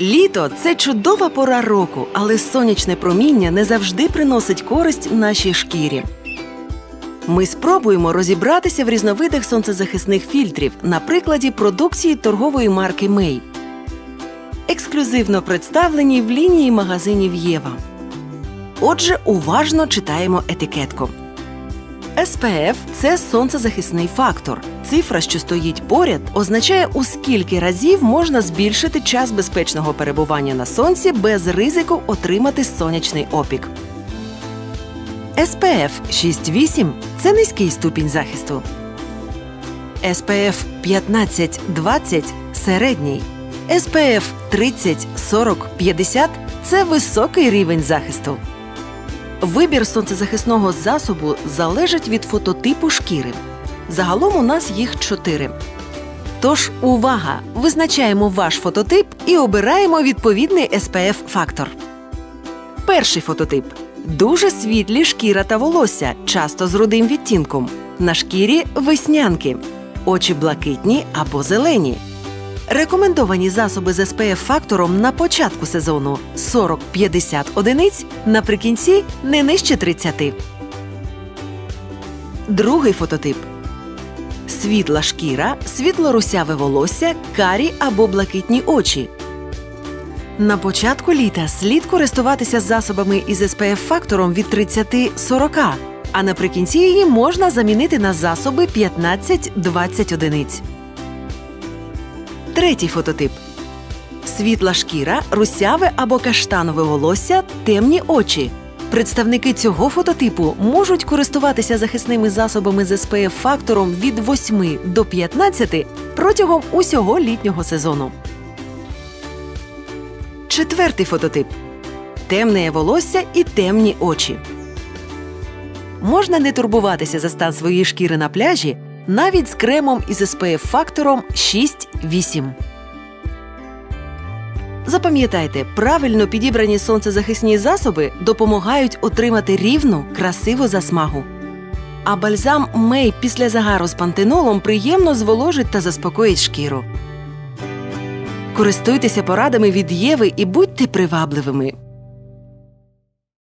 Літо це чудова пора року, але сонячне проміння не завжди приносить користь нашій шкірі. Ми спробуємо розібратися в різновидах сонцезахисних фільтрів на прикладі продукції торгової марки Мей. Ексклюзивно представлені в лінії магазинів Єва. Отже, уважно читаємо етикетку. SPF – це сонцезахисний фактор. Цифра, що стоїть поряд, означає, у скільки разів можна збільшити час безпечного перебування на сонці без ризику отримати сонячний опік. SPF 6-8 – це низький ступінь захисту. SPF 15-20 – середній. SPF 30, 40, 50 – це високий рівень захисту. Вибір сонцезахисного засобу залежить від фототипу шкіри. Загалом у нас їх чотири. Тож увага! Визначаємо ваш фототип і обираємо відповідний SPF фактор. Перший фототип дуже світлі шкіра та волосся, часто з рудим відтінком. На шкірі веснянки, очі блакитні або зелені. Рекомендовані засоби з SPF фактором на початку сезону 40-50 одиниць, наприкінці не нижче 30. Другий фототип. Світла шкіра, світло-русяве волосся, карі або блакитні очі. На початку літа слід користуватися засобами із SPF фактором від 30-40, а наприкінці її можна замінити на засоби 15-20 одиниць. Третій фототип. Світла шкіра, русяве або каштанове волосся, темні очі. Представники цього фототипу можуть користуватися захисними засобами з SPF фактором від 8 до 15 протягом усього літнього сезону. Четвертий фототип. Темне волосся і темні очі. Можна не турбуватися за стан своєї шкіри на пляжі навіть з кремом із SPF фактором 6-8. Запам'ятайте, правильно підібрані сонцезахисні засоби допомагають отримати рівну, красиву засмагу. А бальзам Мей після загару з пантенолом приємно зволожить та заспокоїть шкіру. Користуйтеся порадами від Єви і будьте привабливими.